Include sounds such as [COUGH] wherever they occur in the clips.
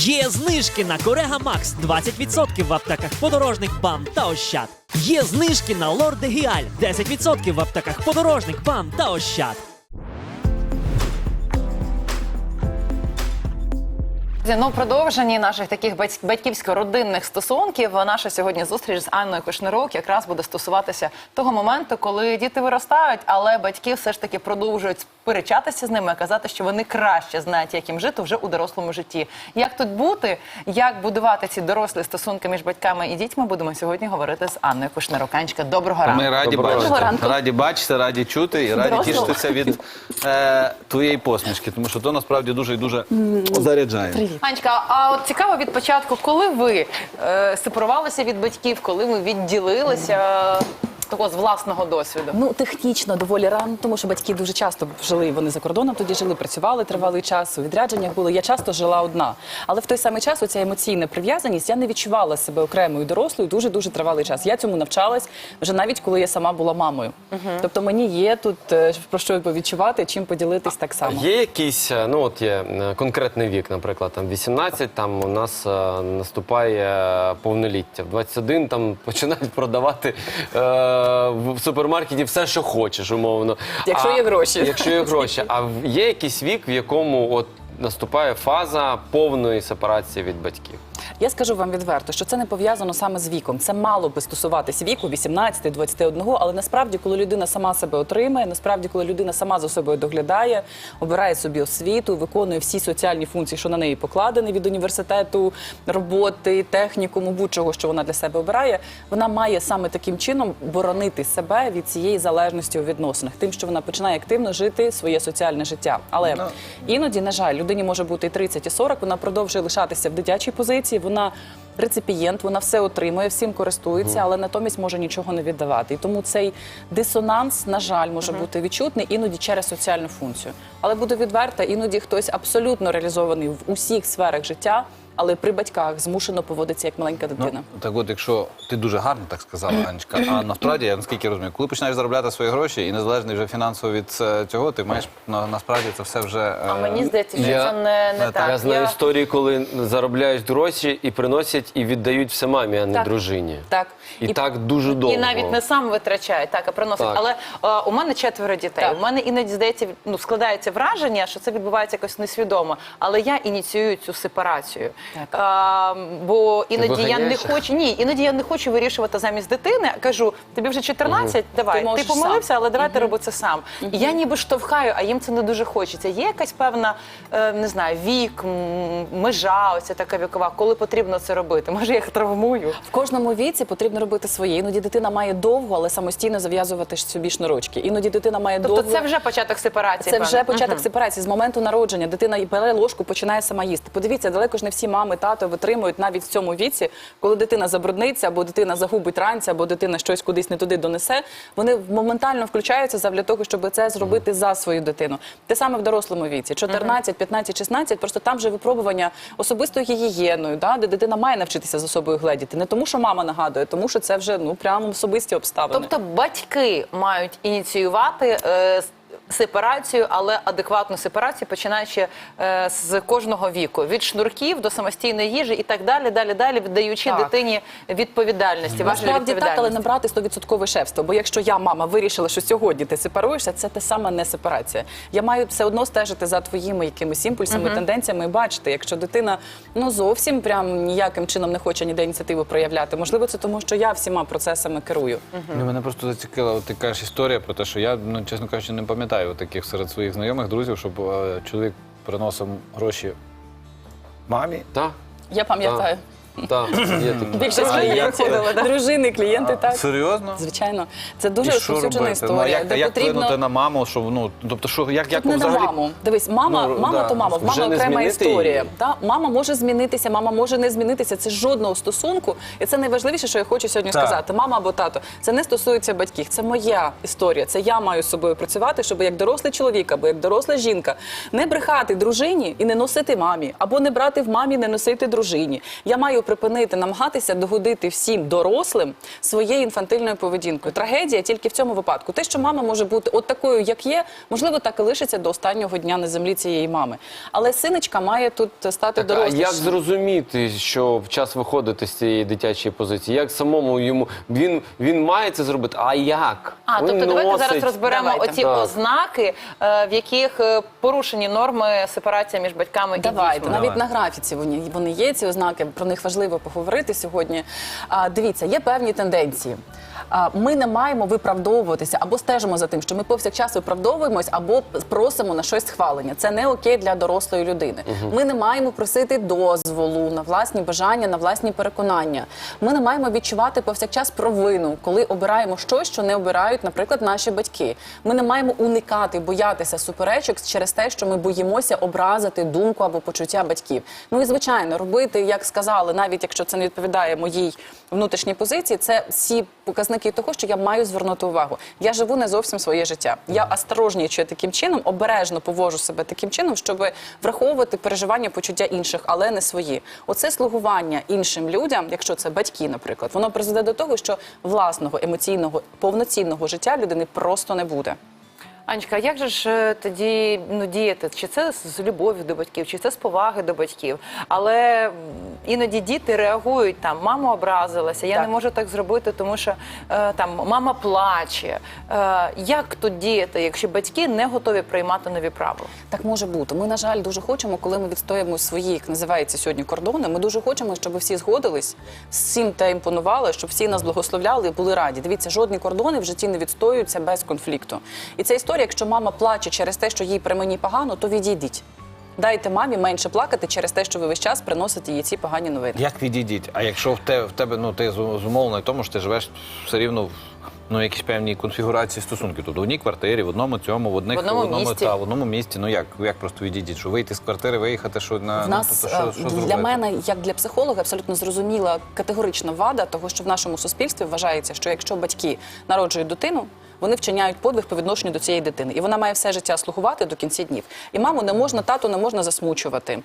Є знижки на Корега Макс 20% в аптеках подорожник БАМ та Ощад. Є знижки на Лорд Гіаль 10% в аптеках подорожник БАМ та Ощад. Ну, продовженні наших таких батьківсько-родинних стосунків наша сьогодні зустріч з Анною Кошнирук якраз буде стосуватися того моменту, коли діти виростають, але батьки все ж таки продовжують сперечатися з ними, казати, що вони краще знають, як їм жити вже у дорослому житті. Як тут бути, як будувати ці дорослі стосунки між батьками і дітьми, будемо сьогодні говорити з Анною Кошнирук. Анечка, доброго ранку. Ми раді Доброго бачити. ранку. Раді бачити, раді чути і раді Дорослого. тішитися від е, твоєї посмішки, тому що то насправді дуже і дуже заряджає. Анечка, а от цікаво від початку, коли ви е, сепарувалися від батьків, коли ви відділилися такого з власного досвіду? Ну, технічно доволі рано, тому що батьки дуже часто жили. Вони за кордоном тоді жили, працювали тривалий час, у відрядженнях були. Я часто жила одна. Але в той самий час оця емоційна прив'язаність я не відчувала себе окремою дорослою дуже дуже тривалий час. Я цьому навчалась вже навіть коли я сама була мамою. Тобто мені є тут е, про що відчувати, чим поділитись так само. Є якийсь, е, ну от є е, конкретний вік, наприклад, там 18, там у нас наступає повноліття. В 21 там [LAUGHS] починають продавати е, в супермаркеті все, що хочеш, умовно. Якщо є гроші. Якщо є гроші. А є якийсь вік, в якому от наступає фаза повної сепарації від батьків? Я скажу вам відверто, що це не пов'язано саме з віком. Це мало би стосуватись віку 18-21, але насправді, коли людина сама себе отримає, насправді, коли людина сама за собою доглядає, обирає собі освіту, виконує всі соціальні функції, що на неї покладені від університету, роботи, технікуму, будь-чого, що вона для себе обирає, вона має саме таким чином боронити себе від цієї залежності у відносинах, тим, що вона починає активно жити своє соціальне життя. Але іноді, на жаль, людині може бути і 30, і 40, вона продовжує лишатися в дитячій позиції, вона реципієнт, вона все отримує, всім користується, але натомість може нічого не віддавати. І тому цей дисонанс, на жаль, може бути відчутний іноді через соціальну функцію. Але буду відверта, іноді хтось абсолютно реалізований в усіх сферах життя, але при батьках змушено поводиться як маленька дитина. Ну, так от, якщо ти дуже гарно так сказала, [COUGHS] Анечка, а насправді, я наскільки розумію, коли починаєш заробляти свої гроші і незалежний вже фінансово від е, цього, ти маєш на, насправді це все вже. е, А мені здається, що Я- це не, не так. Я знаю історії, коли заробляють гроші і приносять і віддають все мамі, а не Так. дружині. Так. І, І- так дуже довго. І навіть не сам витрачає, так, а приносить. Так. Але е, у мене четверо дітей. Так. У мене іноді здається, ну складається враження, що це відбувається якось несвідомо. Але я ініціюю цю сепарацію. Е, бо іноді я не хочу. Ні, іноді я не хочу вирішувати замість дитини. Кажу, тобі вже 14, давай, Ти ти, помилився, сам. але давай ти роби це сам. І я ніби штовхаю, а їм це не дуже хочеться. Є якась певна, е, не знаю, вік, межа, оця така вікова, коли потрібно це робити. Може, я їх травмую. В кожному віці потрібно робити своє. Іноді дитина має довго, але самостійно зав'язувати собі шнурочки. Іноді дитина має Тобто довго. це вже початок сепарації. Це певно. вже початок сепарації з моменту народження. Дитина і бере ложку, починає сама їсти. Подивіться, далеко ж не всі мами, тато витримують навіть в цьому віці, коли дитина забрудниться, або дитина загубить ранці, або дитина щось кудись не туди донесе. Вони моментально включаються завдяки того, щоб це зробити за свою дитину. Те саме в дорослому віці: 14, 15, 16, Просто там вже випробування особистою гігієною, де дитина має навчитися за собою гледіти. Не тому, що мама нагадує, тому що це вже ну прямо особисті обставини. Тобто батьки мають ініціювати. Е, Сепарацію, але адекватну сепарацію, починаючи е, з кожного віку від шнурків до самостійної їжі і так далі, далі, далі, віддаючи Так. дитині відповідальності. важливі Насправді так, але не брати 100% шефство. Бо якщо я, мама, вирішила, що сьогодні ти сепаруєшся, це те саме не сепарація. Я маю все одно стежити за твоїми якимись імпульсами, тенденціями і бачити, якщо дитина ну зовсім прям ніяким чином не хоче ніде ініціативу проявляти. Можливо, це тому, що я всіма процесами керую. Мене просто зацікавила ти кажеш історія про те, що я, ну, чесно кажучи, не пам'ятаю таких серед своїх знайомих друзів, щоб е, чоловік приносив гроші мамі. Так, Я пам'ятаю. Так, є такі. Більшість А, це? да. дружини, клієнти, так. Серйозно? Звичайно, це І дуже що розповсюджена робити? Ну, історія, як, де як потрібно вплинути на маму, що ну, тобто, що як, як Тут не на маму. Дивись, мама, Ну, мама да. то мама, в мами не окрема змінити історія. її. Та? Мама може змінитися, мама може не змінитися. Це жодного стосунку. І це найважливіше, що я хочу сьогодні Так. сказати. Мама або тато. Це не стосується батьків. Це моя історія. Це я маю з собою працювати, щоб як дорослий чоловік або як доросла жінка не брехати дружині і не носити мамі, або не брати в мамі, не носити дружині. Я маю припинити намагатися догодити всім дорослим своєю інфантильною поведінкою. Трагедія тільки в цьому випадку. Те, що мама може бути от такою, як є, можливо, так і лишиться до останнього дня на землі цієї мами. Але синочка має тут стати Так, а дорослим. як зрозуміти, що час виходити з цієї дитячої позиції? Як самому йому він, він має це зробити? А як? А, Він тобто давайте зараз розберемо Давайте. оці Так. ознаки, е, в яких е, порушені норми сепарація між батьками і Давайте дітьми. навіть на графіці вони, вони є ці ознаки. Про них важливо поговорити сьогодні. А, дивіться, є певні тенденції. Ми не маємо виправдовуватися або стежимо за тим, що ми повсякчас виправдовуємось або просимо на щось схвалення. Це не окей для дорослої людини. Ми не маємо просити дозволу на власні бажання, на власні переконання. Ми не маємо відчувати повсякчас провину, коли обираємо щось, що не обирають, наприклад, наші батьки. Ми не маємо уникати, боятися суперечок через те, що ми боїмося образити думку або почуття батьків. Ну і звичайно, робити, як сказали, навіть якщо це не відповідає моїй внутрішній позиції, це всі показники того, що я маю звернути увагу. Я живу не зовсім своє життя. Я осторожнічую таким чином, обережно повожу себе таким чином, щоб враховувати переживання, почуття інших, але не свої. Оце слугування іншим людям, якщо це батьки, наприклад, воно призведе до того, що власного емоційного повноцінного життя людини просто не буде. Анечка, а як же ж е, тоді ну, діяти? Чи це з любов'ю до батьків, чи це з поваги до батьків? Але іноді діти реагують там, мама образилася, я Так. не можу так зробити, тому що е, там мама плаче. Е, як тут діяти, якщо батьки не готові приймати нові правила? Так може бути. Ми, на жаль, дуже хочемо, коли ми відстоїмо свої, як називається сьогодні, кордони. Ми дуже хочемо, щоб всі згодились, всім те імпонували, щоб всі нас благословляли і були раді. Дивіться, жодні кордони в житті не відстоюються без конфлікту. І ця історія, якщо мама плаче через те, що їй при мені погано, то відійдіть. Дайте мамі менше плакати через те, що ви весь час приносите їй ці погані новини. Як відійдіть? А якщо в те- в тебе ну ти зу- зумовлений тому, що ти живеш все рівно в ну якійсь певній конфігурації стосунків. Тут в одній квартирі, в одному цьому, в одних В одному місті. Та, в одному місті. Ну як як просто відійдіть? Що вийти з квартири, виїхати, що на В нас ну, тобто, що, е, що для зробити? мене, як для психолога, абсолютно зрозуміла категорична вада того, що в нашому суспільстві вважається, що якщо батьки народжують дитину. Вони вчиняють подвиг по відношенню до цієї дитини, і вона має все життя слугувати до кінці днів. І маму не можна, тату не можна засмучувати,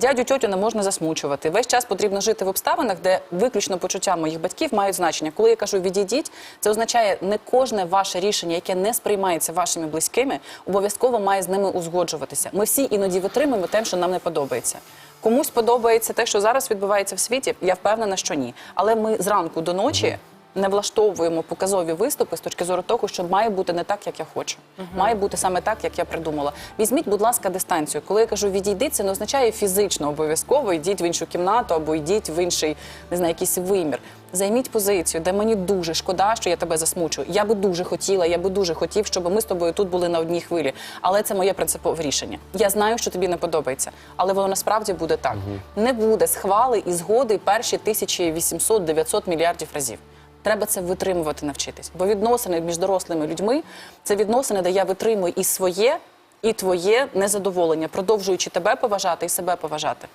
дядю, тьотю не можна засмучувати. Весь час потрібно жити в обставинах, де виключно почуття моїх батьків мають значення. Коли я кажу відійдіть, це означає не кожне ваше рішення, яке не сприймається вашими близькими, обов'язково має з ними узгоджуватися. Ми всі іноді витримуємо те, що нам не подобається. Комусь подобається те, що зараз відбувається в світі. Я впевнена, що ні. Але ми зранку до ночі. Не влаштовуємо показові виступи з точки зору того, що має бути не так, як я хочу. Має бути саме так, як я придумала. Візьміть, будь ласка, дистанцію. Коли я кажу відійди, це не означає фізично обов'язково. Йдіть в іншу кімнату або йдіть в інший, не знаю, якийсь вимір. Займіть позицію, де мені дуже шкода, що я тебе засмучую. Я би дуже хотіла, я би дуже хотів, щоб ми з тобою тут були на одній хвилі. Але це моє принципове рішення. Я знаю, що тобі не подобається, але воно насправді буде так. Не буде схвали і згоди перші 1800-900 мільярдів разів. Треба це витримувати, навчитись. Бо відносини між дорослими людьми це відносини, де я витримую і своє, і твоє незадоволення, продовжуючи тебе поважати і себе поважати.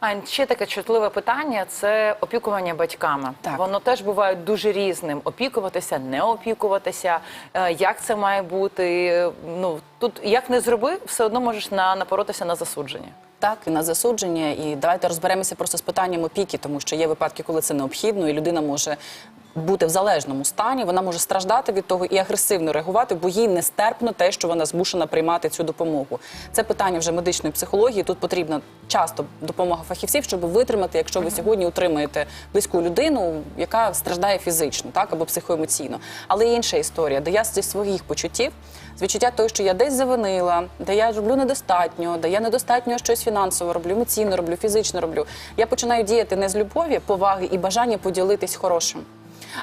Ань, ще таке чутливе питання це опікування батьками. Так. Воно теж буває дуже різним: опікуватися, не опікуватися. Е, Як це має бути? Ну тут як не зроби, все одно можеш на напоротися на засудження. Так, і на засудження, і давайте розберемося просто з питанням опіки, тому що є випадки, коли це необхідно, і людина може бути в залежному стані, вона може страждати від того і агресивно реагувати, бо їй нестерпно те, що вона змушена приймати цю допомогу. Це питання вже медичної психології. Тут потрібна часто допомога фахівців, щоб витримати, якщо ви сьогодні утримуєте близьку людину, яка страждає фізично, так або психоемоційно. Але є інша історія, де я зі своїх почуттів, з відчуття того, що я десь завинила, де я роблю недостатньо, де я недостатньо щось фінансово роблю, емоційно роблю, фізично роблю. Я починаю діяти не з любові, поваги і бажання поділитись хорошим.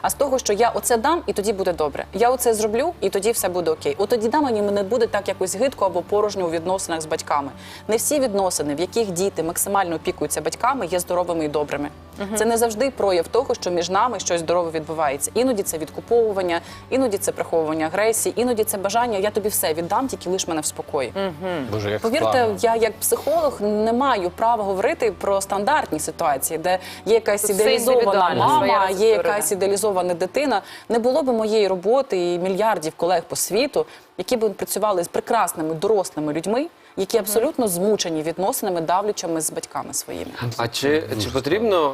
А з того, що я оце дам, і тоді буде добре. Я оце зроблю, і тоді все буде окей. От тоді да, мені не буде так якось гидко або порожньо у відносинах з батьками. Не всі відносини, в яких діти максимально опікуються батьками, є здоровими і добрими. Це не завжди прояв того, що між нами щось здорове відбувається. Іноді це відкуповування, іноді це приховування агресії, іноді це бажання. Я тобі все віддам, тільки лиш мене в спокої. Боже, як Повірте, складно. я як психолог не маю права говорити про стандартні ситуації, де є якась Тут ідеалізована мама, є якась ідеалізована дитина. Не було б моєї роботи і мільярдів колег по світу, які б працювали з прекрасними дорослими людьми, які абсолютно змучені відносинами, давлячими з батьками своїми. А чи, чи потрібно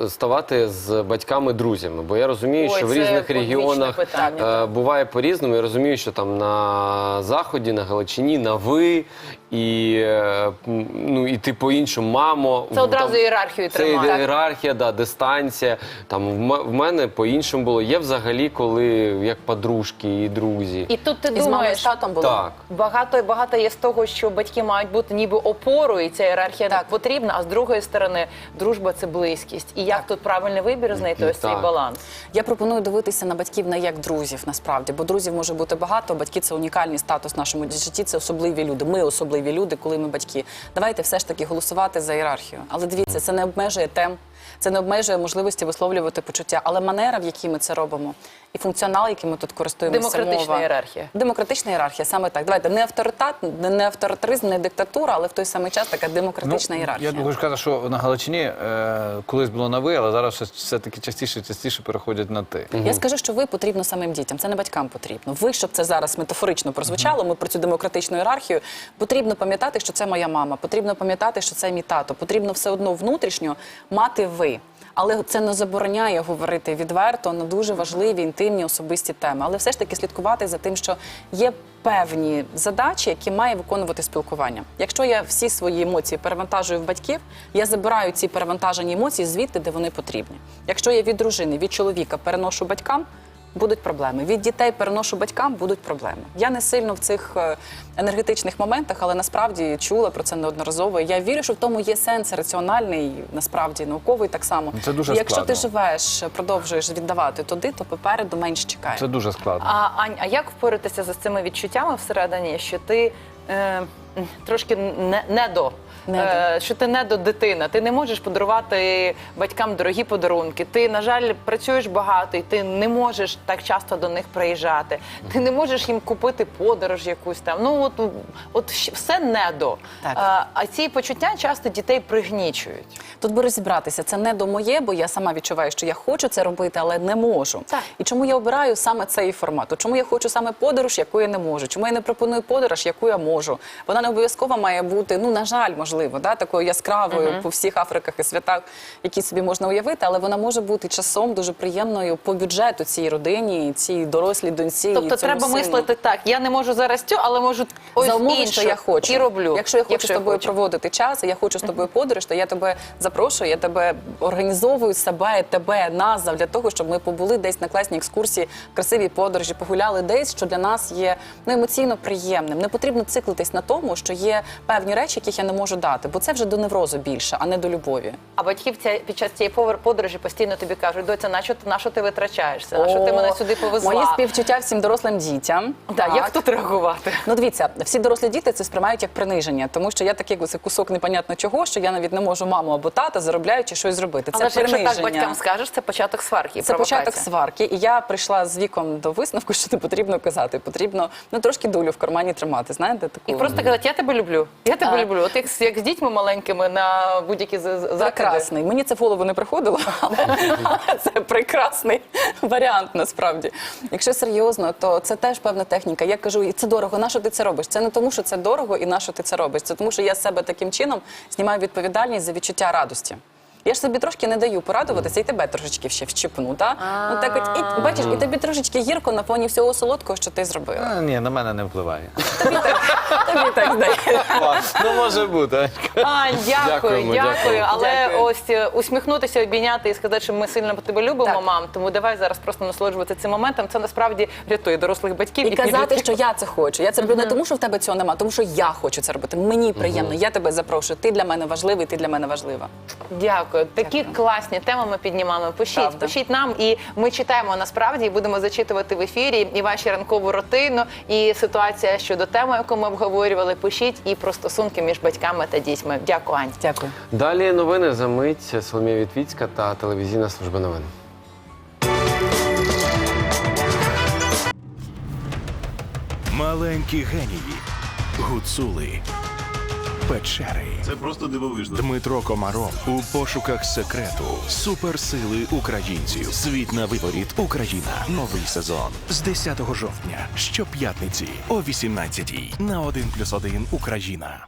е, ставати з батьками друзями? Бо я розумію, Ой, що в це різних регіонах питання, е, буває по-різному. Я розумію, що там на заході, на Галичині, на ви і е, ну і ти по-іншому, мамо. Це одразу Там- ієрархію Це тримає. ієрархія, да, дистанція. Там в м- в мене по-іншому було. Є взагалі, коли як подружки і друзі. І тут ти І з мамою думаєш, татом було. Так. Багато багато є з того, що батьки мають бути ніби опорою, і ця ієрархія Так. так. потрібна. А з другої сторони, дружба це близькість. І як тут правильний вибір знайти ось цей баланс? Я пропоную дивитися на батьків не як друзів, насправді, бо друзів може бути багато. Батьки це унікальний статус в нашому житті. Це особливі люди. Ми особливі люди, коли ми батьки. Давайте все ж таки голосувати за ієрархію. Але дивіться, це не обмежує тем. Це не обмежує можливості висловлювати почуття, але манера, в якій ми це робимо, і функціонал, яким ми тут користуємося. Демократична мова. ієрархія. Демократична ієрархія, саме так. Давайте не авторитет, не авторитаризм, не диктатура, але в той самий час така демократична ієрархія. Ну, Я хочу сказати, що на Галичині е, колись було на ви, але зараз все- все-таки частіше і частіше переходять на ти. Я скажу, що ви потрібно самим дітям, це не батькам потрібно. Ви, щоб це зараз метафорично прозвучало, ми про цю демократичну ієрархію. Потрібно пам'ятати, що це моя мама, потрібно пам'ятати, що це мій тато. Потрібно все одно внутрішньо мати ви. Але це не забороняє говорити відверто на дуже важливі інтимні особисті теми. Але все ж таки слідкувати за тим, що є певні задачі, які має виконувати спілкування. Якщо я всі свої емоції перевантажую в батьків, я забираю ці перевантажені емоції звідти, де вони потрібні. Якщо я від дружини, від чоловіка переношу батькам. Будуть проблеми. Від дітей переношу батькам, будуть проблеми. Я не сильно в цих е, енергетичних моментах, але насправді чула про це неодноразово. Я вірю, що в тому є сенс раціональний, насправді науковий так само. Це дуже І Якщо ти живеш, продовжуєш віддавати туди, то попереду менш чекає. Це дуже складно. А Ань, а як впоратися з цими відчуттями всередині, що ти е, трошки не, не до? Е, що ти не до дитина, ти не можеш подарувати батькам дорогі подарунки. Ти, на жаль, працюєш багато, і ти не можеш так часто до них приїжджати. Ти не можеш їм купити подорож якусь там. Ну от, от все не до. Так. А, а ці почуття часто дітей пригнічують. Тут би розібратися, це не до моє, бо я сама відчуваю, що я хочу це робити, але не можу. Так. І чому я обираю саме цей формат? Чому я хочу саме подорож, яку я не можу? Чому я не пропоную подорож, яку я можу? Вона не обов'язково має бути, ну на жаль, можливо, да, такою яскравою по всіх Африках і святах, які собі можна уявити, але вона може бути часом дуже приємною по бюджету цій родині, цій дорослій доньці. Тобто треба сину. мислити так. Я не можу зараз цю, але можу ось за умови, іншу. що я хочу. І роблю. Якщо я хочу з тобою хочу. проводити час, я хочу з тобою подорож, то я тебе запрошую, я тебе організовую себе, тебе, нас для того, щоб ми побули десь на класній екскурсії, в красивій подорожі, погуляли десь, що для нас є ну, емоційно приємним. Не потрібно циклитись на тому, що є певні речі, яких я не можу дати, бо це вже до неврозу більше, а не до любові. А батьки ця- під час цієї подорожі постійно тобі кажуть, доця, на що, ти- на що ти витрачаєшся? На що ти мене сюди повезла? Мої співчуття всім дорослим дітям. Так, як тут реагувати? Ну, дивіться, всі дорослі діти це сприймають як приниження, тому що я такий ось кусок непонятно чого, що я навіть не можу маму або тата заробляючи щось зробити. Це Але ж якщо так батькам скажеш, це початок сварки. Це початок сварки, і я прийшла з віком до висновку, що не потрібно казати. Потрібно ну трошки долю в кармані тримати. Знаєте, таку І просто казати, я тебе люблю. Я тебе Так. люблю. От як, як з дітьми маленькими на будь-які з- з- прекрасний. Мені це в голову не приходило, але [LAUGHS] це прекрасний варіант насправді. Якщо серйозно, то це теж певна техніка. Я кажу, і це дорого. На що ти це робиш? Це не тому, що це дорого, і на що ти це робиш. Це тому, що я з себе таким чином знімаю відповідальність за відчуття радості. Я ж собі трошки не даю порадуватися, і тебе трошечки ще вщипну. Та? Ну, так от, і, бачиш, і тобі трошечки гірко на фоні всього солодкого, що ти зробила. А, ні, на мене не впливає. Тобі так здається. ну може бути. А, дякую, Дякуємо, дякую. дякую. Але Дякую. ось е, усміхнутися, обійняти і сказати, що ми сильно тебе любимо, Так. мам. Тому давай зараз просто насолоджуватися цим моментом. Це насправді рятує дорослих батьків І казати, підлітків. що я це хочу. Я це роблю не тому, що в тебе цього нема, тому що я хочу це робити. Мені приємно, я тебе запрошую. Ти для мене важливий, ти для мене важлива. Дякую. Такі класні теми ми піднімаємо. Пишіть, Правда. пишіть нам, і ми читаємо насправді і будемо зачитувати в ефірі і ваші ранкову рутину, і ситуація щодо теми, яку ми обговорювали. Пишіть і про стосунки між батьками та дітьми. Дякую, Ань. Дякую. Далі новини за мить Соломія Вітвіцька та телевізійна служба новин. Маленькі генії, гуцули, Печери. Це просто дивовижно. Дмитро Комаров у пошуках секрету. Суперсили українців. Світ на виворіт. Україна. Новий сезон з 10 жовтня. Щоп'ятниці о 18 на 1+,1 Україна.